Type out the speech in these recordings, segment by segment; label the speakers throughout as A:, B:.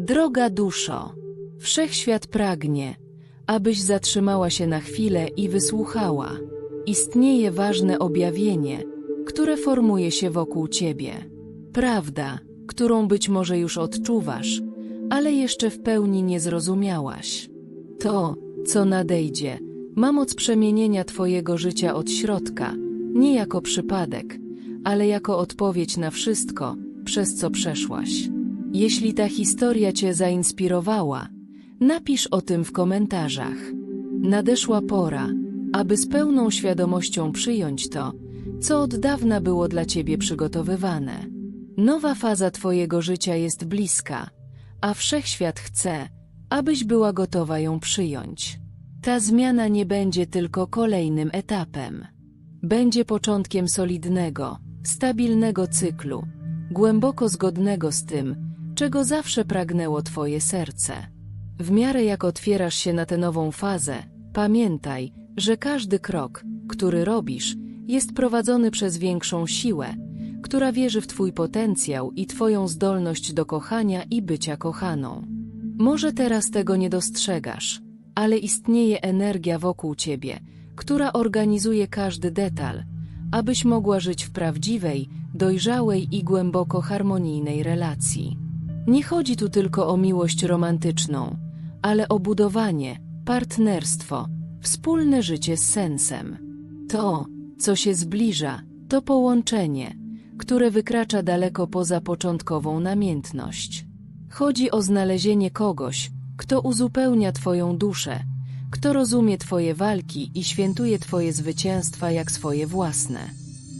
A: Droga duszo, wszechświat pragnie, abyś zatrzymała się na chwilę i wysłuchała. Istnieje ważne objawienie, które formuje się wokół ciebie. Prawda, którą być może już odczuwasz, ale jeszcze w pełni nie zrozumiałaś. To, co nadejdzie, ma moc przemienienia Twojego życia od środka, nie jako przypadek, ale jako odpowiedź na wszystko, przez co przeszłaś. Jeśli ta historia Cię zainspirowała, napisz o tym w komentarzach. Nadeszła pora, aby z pełną świadomością przyjąć to, co od dawna było dla Ciebie przygotowywane. Nowa faza Twojego życia jest bliska, a wszechświat chce, abyś była gotowa ją przyjąć. Ta zmiana nie będzie tylko kolejnym etapem. Będzie początkiem solidnego, stabilnego cyklu, głęboko zgodnego z tym, czego zawsze pragnęło Twoje serce. W miarę jak otwierasz się na tę nową fazę, pamiętaj, że każdy krok, który robisz, jest prowadzony przez większą siłę, która wierzy w Twój potencjał i Twoją zdolność do kochania i bycia kochaną. Może teraz tego nie dostrzegasz, ale istnieje energia wokół Ciebie, która organizuje każdy detal, abyś mogła żyć w prawdziwej, dojrzałej i głęboko harmonijnej relacji. Nie chodzi tu tylko o miłość romantyczną, ale o budowanie, partnerstwo, wspólne życie z sensem. To, co się zbliża, to połączenie, które wykracza daleko poza początkową namiętność. Chodzi o znalezienie kogoś, kto uzupełnia Twoją duszę, kto rozumie Twoje walki i świętuje Twoje zwycięstwa jak swoje własne.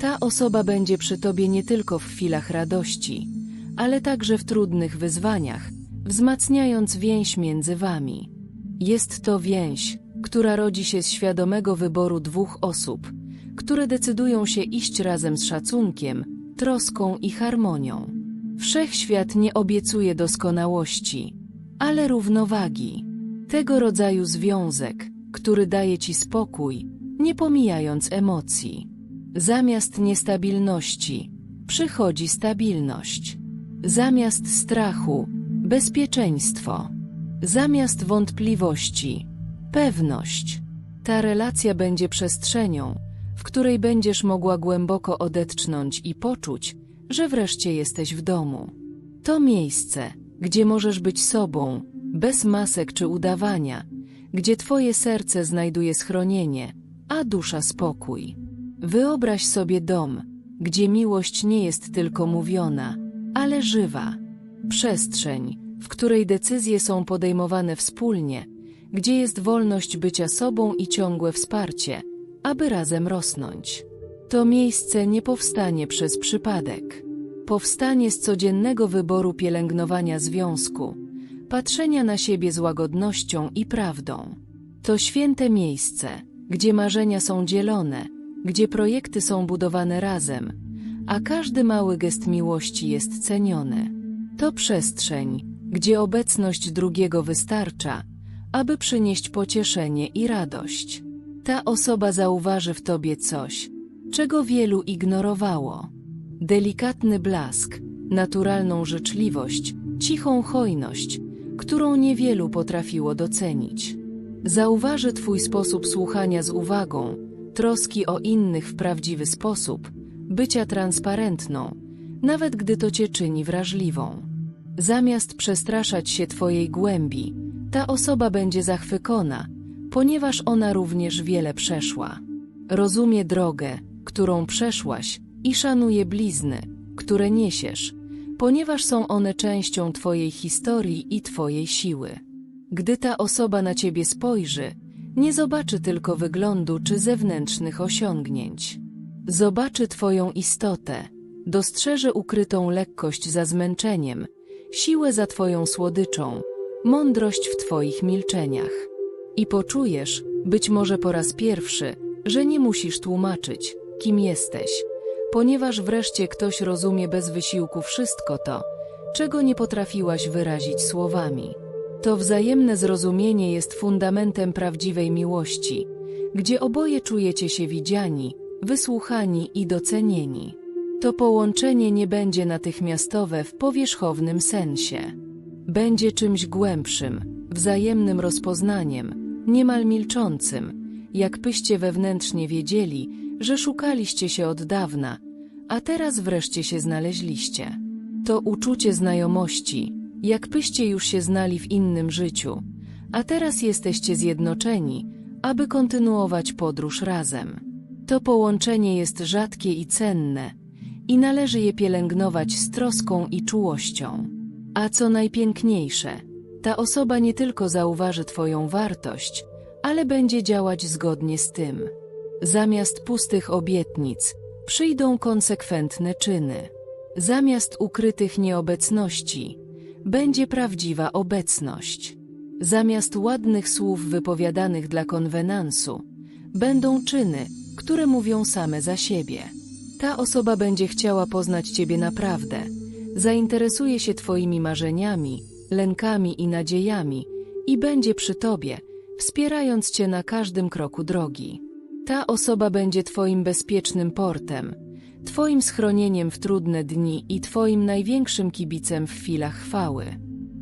A: Ta osoba będzie przy Tobie nie tylko w chwilach radości, ale także w trudnych wyzwaniach, wzmacniając więź między Wami. Jest to więź, która rodzi się z świadomego wyboru dwóch osób, które decydują się iść razem z szacunkiem, troską i harmonią. Wszechświat nie obiecuje doskonałości, ale równowagi. Tego rodzaju związek, który daje Ci spokój, nie pomijając emocji. Zamiast niestabilności przychodzi stabilność. Zamiast strachu bezpieczeństwo. Zamiast wątpliwości pewność. Ta relacja będzie przestrzenią, w której będziesz mogła głęboko odetchnąć i poczuć, że wreszcie jesteś w domu. To miejsce, gdzie możesz być sobą, bez masek czy udawania, gdzie Twoje serce znajduje schronienie, a dusza spokój. Wyobraź sobie dom, gdzie miłość nie jest tylko mówiona, ale żywa. Przestrzeń, w której decyzje są podejmowane wspólnie, gdzie jest wolność bycia sobą i ciągłe wsparcie, aby razem rosnąć. To miejsce nie powstanie przez przypadek. Powstanie z codziennego wyboru pielęgnowania związku, patrzenia na siebie z łagodnością i prawdą. To święte miejsce, gdzie marzenia są dzielone, gdzie projekty są budowane razem, a każdy mały gest miłości jest ceniony. To przestrzeń, gdzie obecność drugiego wystarcza, aby przynieść pocieszenie i radość. Ta osoba zauważy w tobie coś, czego wielu ignorowało. Delikatny blask, naturalną życzliwość, cichą hojność, którą niewielu potrafiło docenić. Zauważy twój sposób słuchania z uwagą, troski o innych w prawdziwy sposób, bycia transparentną, nawet gdy to cię czyni wrażliwą. Zamiast przestraszać się twojej głębi, ta osoba będzie zachwycona, ponieważ ona również wiele przeszła. Rozumie drogę, którą przeszłaś i szanuje blizny, które niesiesz, ponieważ są one częścią Twojej historii i Twojej siły. Gdy ta osoba na Ciebie spojrzy, nie zobaczy tylko wyglądu czy zewnętrznych osiągnięć. Zobaczy Twoją istotę, dostrzeże ukrytą lekkość za zmęczeniem, siłę za Twoją słodyczą, mądrość w Twoich milczeniach. I poczujesz, być może po raz pierwszy, że nie musisz tłumaczyć, kim jesteś, ponieważ wreszcie ktoś rozumie bez wysiłku wszystko to, czego nie potrafiłaś wyrazić słowami. To wzajemne zrozumienie jest fundamentem prawdziwej miłości, gdzie oboje czujecie się widziani, wysłuchani i docenieni. To połączenie nie będzie natychmiastowe w powierzchownym sensie. Będzie czymś głębszym, wzajemnym rozpoznaniem, niemal milczącym, jakbyście wewnętrznie wiedzieli, że szukaliście się od dawna, a teraz wreszcie się znaleźliście. To uczucie znajomości, jakbyście już się znali w innym życiu, a teraz jesteście zjednoczeni, aby kontynuować podróż razem. To połączenie jest rzadkie i cenne i należy je pielęgnować z troską i czułością. A co najpiękniejsze, ta osoba nie tylko zauważy Twoją wartość, ale będzie działać zgodnie z tym. Zamiast pustych obietnic, przyjdą konsekwentne czyny. Zamiast ukrytych nieobecności, będzie prawdziwa obecność. Zamiast ładnych słów wypowiadanych dla konwenansu, będą czyny, które mówią same za siebie. Ta osoba będzie chciała poznać Ciebie naprawdę, zainteresuje się Twoimi marzeniami, lękami i nadziejami i będzie przy Tobie, wspierając Cię na każdym kroku drogi. Ta osoba będzie Twoim bezpiecznym portem, Twoim schronieniem w trudne dni i Twoim największym kibicem w chwilach chwały.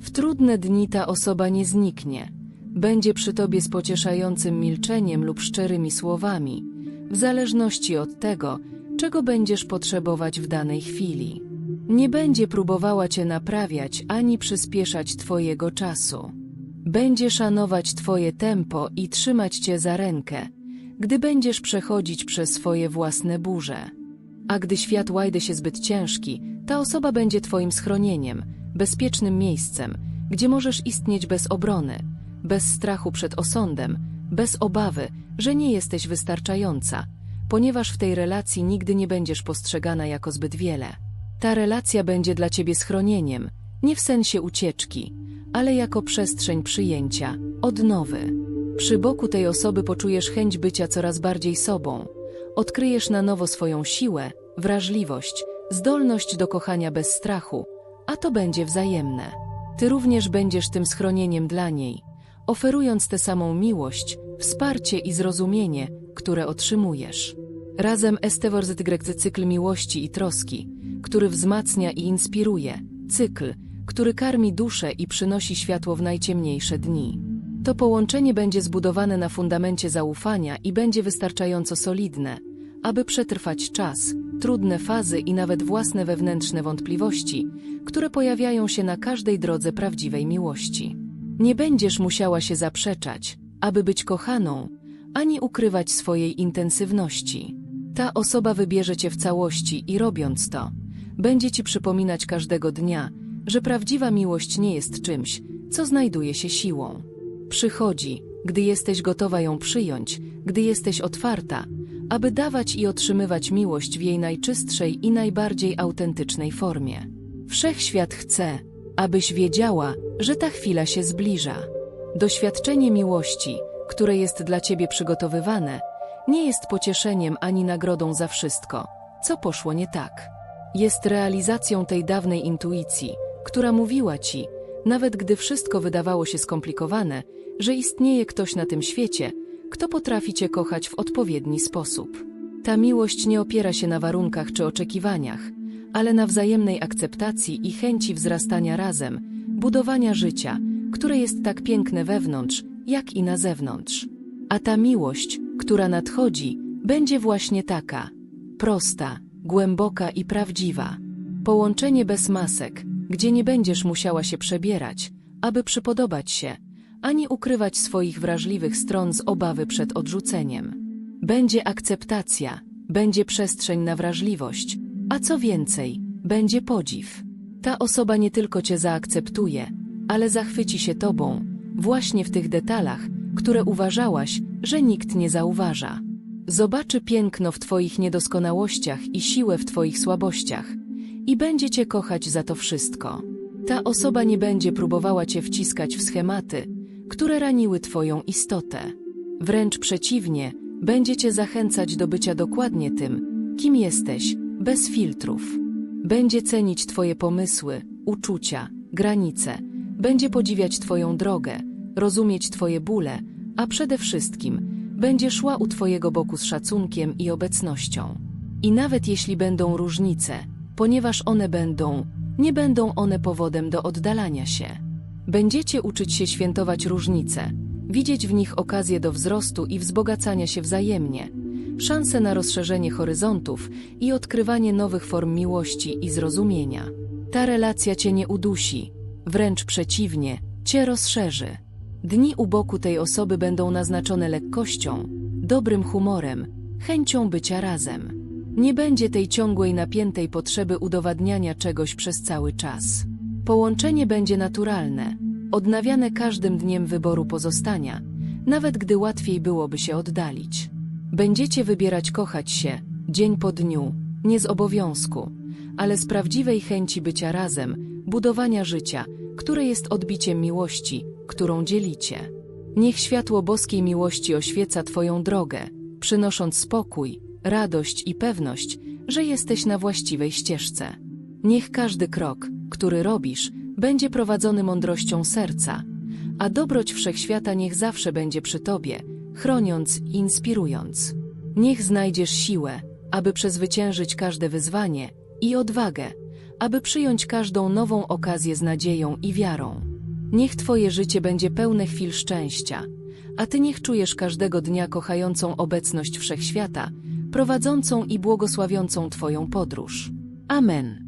A: W trudne dni ta osoba nie zniknie, będzie przy Tobie z pocieszającym milczeniem lub szczerymi słowami, w zależności od tego, czego będziesz potrzebować w danej chwili. Nie będzie próbowała Cię naprawiać ani przyspieszać Twojego czasu. Będzie szanować Twoje tempo i trzymać Cię za rękę, gdy będziesz przechodzić przez swoje własne burze. A gdy świat łajdy się zbyt ciężki, ta osoba będzie Twoim schronieniem, bezpiecznym miejscem, gdzie możesz istnieć bez obrony, bez strachu przed osądem, bez obawy, że nie jesteś wystarczająca, ponieważ w tej relacji nigdy nie będziesz postrzegana jako zbyt wiele. Ta relacja będzie dla Ciebie schronieniem, nie w sensie ucieczki, ale jako przestrzeń przyjęcia, odnowy. Przy boku tej osoby poczujesz chęć bycia coraz bardziej sobą. Odkryjesz na nowo swoją siłę, wrażliwość, zdolność do kochania bez strachu, a to będzie wzajemne. Ty również będziesz tym schronieniem dla niej, oferując tę samą miłość, wsparcie i zrozumienie, które otrzymujesz. Razem STWRZY cykl miłości i troski, który wzmacnia i inspiruje, cykl, który karmi duszę i przynosi światło w najciemniejsze dni. To połączenie będzie zbudowane na fundamencie zaufania i będzie wystarczająco solidne, aby przetrwać czas, trudne fazy i nawet własne wewnętrzne wątpliwości, które pojawiają się na każdej drodze prawdziwej miłości. Nie będziesz musiała się zaprzeczać, aby być kochaną, ani ukrywać swojej intensywności. Ta osoba wybierze cię w całości i robiąc to, będzie ci przypominać każdego dnia, że prawdziwa miłość nie jest czymś, co znajduje się siłą. Przychodzi, gdy jesteś gotowa ją przyjąć, gdy jesteś otwarta, aby dawać i otrzymywać miłość w jej najczystszej i najbardziej autentycznej formie. Wszechświat chce, abyś wiedziała, że ta chwila się zbliża. Doświadczenie miłości, które jest dla ciebie przygotowywane, nie jest pocieszeniem ani nagrodą za wszystko, co poszło nie tak. Jest realizacją tej dawnej intuicji, która mówiła ci, nawet gdy wszystko wydawało się skomplikowane, że istnieje ktoś na tym świecie, kto potrafi cię kochać w odpowiedni sposób. Ta miłość nie opiera się na warunkach czy oczekiwaniach, ale na wzajemnej akceptacji i chęci wzrastania razem, budowania życia, które jest tak piękne wewnątrz, jak i na zewnątrz. A ta miłość, która nadchodzi, będzie właśnie taka prosta, głęboka i prawdziwa. Połączenie bez masek, gdzie nie będziesz musiała się przebierać, aby przypodobać się, ani ukrywać swoich wrażliwych stron z obawy przed odrzuceniem. Będzie akceptacja, będzie przestrzeń na wrażliwość, a co więcej, będzie podziw. Ta osoba nie tylko cię zaakceptuje, ale zachwyci się tobą, właśnie w tych detalach, które uważałaś, że nikt nie zauważa. Zobaczy piękno w Twoich niedoskonałościach i siłę w Twoich słabościach i będzie Cię kochać za to wszystko. Ta osoba nie będzie próbowała Cię wciskać w schematy, które raniły Twoją istotę. Wręcz przeciwnie, będzie Cię zachęcać do bycia dokładnie tym, kim jesteś, bez filtrów. Będzie cenić Twoje pomysły, uczucia, granice, będzie podziwiać Twoją drogę, rozumieć Twoje bóle, a przede wszystkim będzie szła u Twojego boku z szacunkiem i obecnością. I nawet jeśli będą różnice, ponieważ one będą, nie będą one powodem do oddalania się. Będziecie uczyć się świętować różnice, widzieć w nich okazję do wzrostu i wzbogacania się wzajemnie, szanse na rozszerzenie horyzontów i odkrywanie nowych form miłości i zrozumienia. Ta relacja cię nie udusi, wręcz przeciwnie, cię rozszerzy. Dni u boku tej osoby będą naznaczone lekkością, dobrym humorem, chęcią bycia razem. Nie będzie tej ciągłej, napiętej potrzeby udowadniania czegoś przez cały czas. Połączenie będzie naturalne, odnawiane każdym dniem wyboru pozostania, nawet gdy łatwiej byłoby się oddalić. Będziecie wybierać kochać się, dzień po dniu, nie z obowiązku, ale z prawdziwej chęci bycia razem, budowania życia, które jest odbiciem miłości, którą dzielicie. Niech światło boskiej miłości oświeca Twoją drogę, przynosząc spokój, radość i pewność, że jesteś na właściwej ścieżce. Niech każdy krok, który robisz, będzie prowadzony mądrością serca, a dobroć wszechświata niech zawsze będzie przy Tobie, chroniąc i inspirując. Niech znajdziesz siłę, aby przezwyciężyć każde wyzwanie i odwagę, aby przyjąć każdą nową okazję z nadzieją i wiarą. Niech Twoje życie będzie pełne chwil szczęścia, a Ty niech czujesz każdego dnia kochającą obecność wszechświata, prowadzącą i błogosławiącą Twoją podróż. Amen.